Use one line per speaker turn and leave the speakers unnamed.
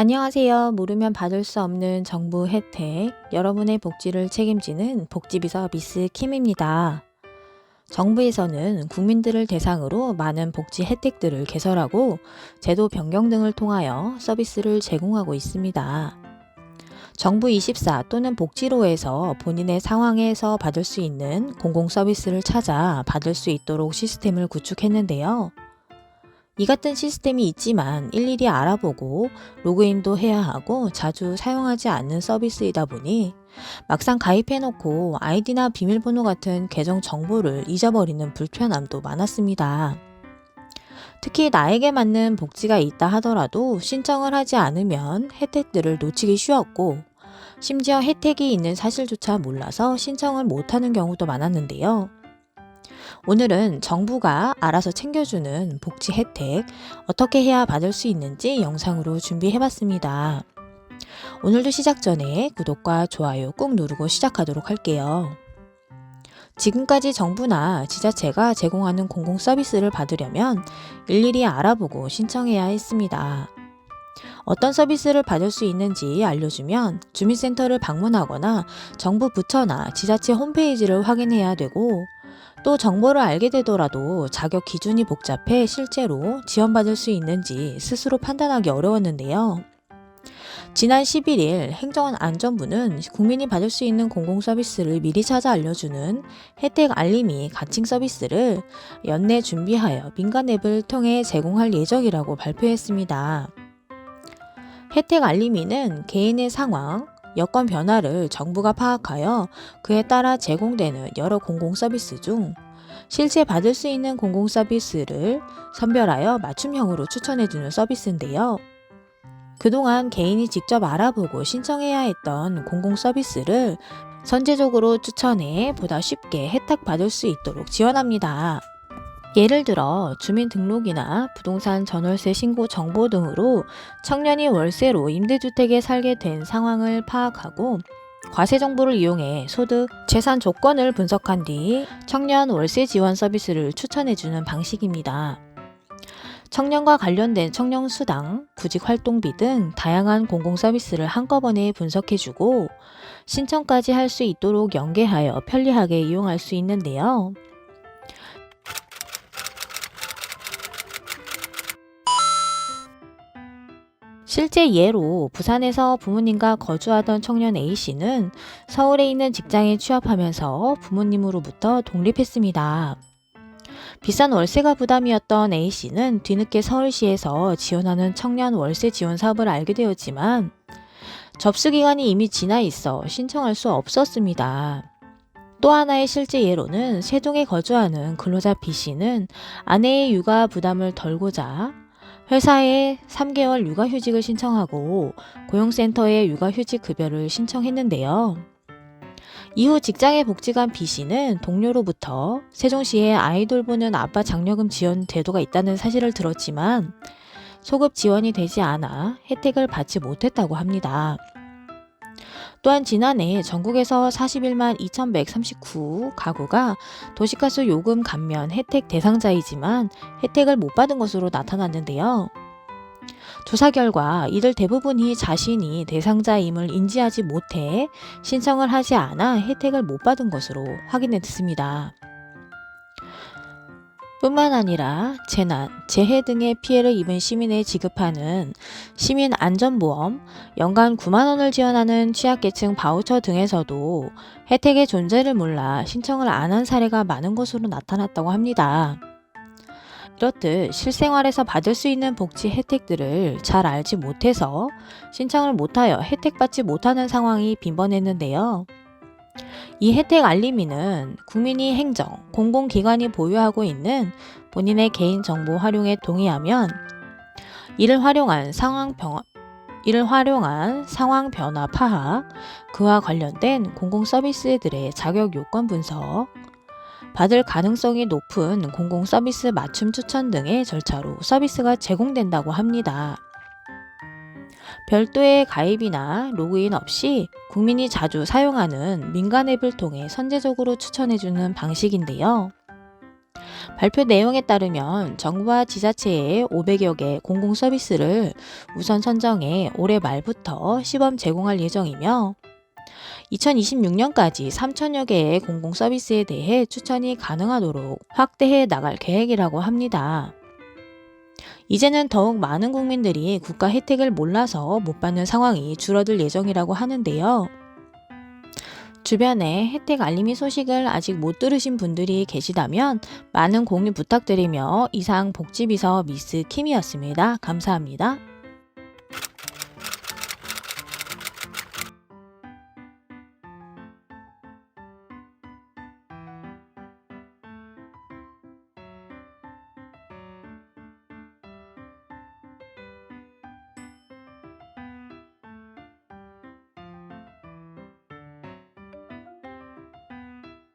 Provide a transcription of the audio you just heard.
안녕하세요. 모르면 받을 수 없는 정부 혜택, 여러분의 복지를 책임지는 복지비서 미스 킴입니다. 정부에서는 국민들을 대상으로 많은 복지 혜택들을 개설하고 제도 변경 등을 통하여 서비스를 제공하고 있습니다. 정부 24 또는 복지로에서 본인의 상황에서 받을 수 있는 공공 서비스를 찾아 받을 수 있도록 시스템을 구축했는데요. 이 같은 시스템이 있지만 일일이 알아보고 로그인도 해야 하고 자주 사용하지 않는 서비스이다 보니 막상 가입해놓고 아이디나 비밀번호 같은 계정 정보를 잊어버리는 불편함도 많았습니다. 특히 나에게 맞는 복지가 있다 하더라도 신청을 하지 않으면 혜택들을 놓치기 쉬웠고 심지어 혜택이 있는 사실조차 몰라서 신청을 못하는 경우도 많았는데요. 오늘은 정부가 알아서 챙겨주는 복지 혜택 어떻게 해야 받을 수 있는지 영상으로 준비해봤습니다. 오늘도 시작 전에 구독과 좋아요 꾹 누르고 시작하도록 할게요. 지금까지 정부나 지자체가 제공하는 공공 서비스를 받으려면 일일이 알아보고 신청해야 했습니다. 어떤 서비스를 받을 수 있는지 알려주면 주민센터를 방문하거나 정부 부처나 지자체 홈페이지를 확인해야 되고 또 정보를 알게 되더라도 자격 기준이 복잡해 실제로 지원받을 수 있는지 스스로 판단하기 어려웠는데요. 지난 11일 행정안 안전부는 국민이 받을 수 있는 공공 서비스를 미리 찾아 알려주는 혜택 알림이 가칭 서비스를 연내 준비하여 민간 앱을 통해 제공할 예정이라고 발표했습니다. 혜택 알림이는 개인의 상황, 여건 변화를 정부가 파악하여 그에 따라 제공되는 여러 공공 서비스 중 실제 받을 수 있는 공공 서비스를 선별하여 맞춤형으로 추천해주는 서비스인데요. 그동안 개인이 직접 알아보고 신청해야 했던 공공 서비스를 선제적으로 추천해 보다 쉽게 혜택 받을 수 있도록 지원합니다. 예를 들어 주민등록이나 부동산 전월세 신고 정보 등으로 청년이 월세로 임대주택에 살게 된 상황을 파악하고 과세 정보를 이용해 소득, 재산 조건을 분석한 뒤 청년 월세 지원 서비스를 추천해주는 방식입니다. 청년과 관련된 청년 수당, 구직 활동비 등 다양한 공공 서비스를 한꺼번에 분석해주고 신청까지 할 수 있도록 연계하여 편리하게 이용할 수 있는데요. 실제 예로 부산에서 부모님과 거주하던 청년 A씨는 서울에 있는 직장에 취업하면서 부모님으로부터 독립했습니다. 비싼 월세가 부담이었던 A씨는 뒤늦게 서울시에서 지원하는 청년 월세 지원 사업을 알게 되었지만 접수 기간이 이미 지나 있어 신청할 수 없었습니다. 또 하나의 실제 예로는 세종에 거주하는 근로자 B씨는 아내의 육아 부담을 덜고자 회사에 3개월 육아휴직을 신청하고 고용센터에 육아휴직 급여를 신청했는데요. 이후 직장에 복직한 B씨는 동료로부터 세종시에 아이돌 보는 아빠 장려금 지원 제도가 있다는 사실을 들었지만 소급 지원이 되지 않아 혜택을 받지 못했다고 합니다. 또한 지난해 전국에서 41만 2,139 가구가 도시가스 요금 감면 혜택 대상자이지만 혜택을 못 받은 것으로 나타났는데요. 조사 결과 이들 대부분이 자신이 대상자임을 인지하지 못해 신청을 하지 않아 혜택을 못 받은 것으로 확인됐습니다. 뿐만 아니라 재난, 재해 등의 피해를 입은 시민에 지급하는 시민 안전보험, 연간 9만 원을 지원하는 취약계층 바우처 등에서도 혜택의 존재를 몰라 신청을 안 한 사례가 많은 것으로 나타났다고 합니다. 이렇듯 실생활에서 받을 수 있는 복지 혜택들을 잘 알지 못해서 신청을 못하여 혜택받지 못하는 상황이 빈번했는데요. 이 혜택 알림이는 국민이 행정, 공공기관이 보유하고 있는 본인의 개인정보 활용에 동의하면 이를 활용한 상황 병 이를 활용한 상황 변화 파악, 그와 관련된 공공 서비스들의 자격 요건 분석, 받을 가능성이 높은 공공 서비스 맞춤 추천 등의 절차로 서비스가 제공된다고 합니다. 별도의 가입이나 로그인 없이 국민이 자주 사용하는 민간 앱을 통해 선제적으로 추천해주는 방식인데요. 발표 내용에 따르면 정부와 지자체의 500여 개 공공 서비스를 우선 선정해 올해 말부터 시범 제공할 예정이며 2026년까지 3천여 개의 공공 서비스에 대해 추천이 가능하도록 확대해 나갈 계획이라고 합니다. 이제는 더욱 많은 국민들이 국가 혜택을 몰라서 못 받는 상황이 줄어들 예정이라고 하는데요. 주변에 혜택 알림이 소식을 아직 못 들으신 분들이 계시다면 많은 공유 부탁드리며 이상 복지비서 미스 킴이었습니다. 감사합니다.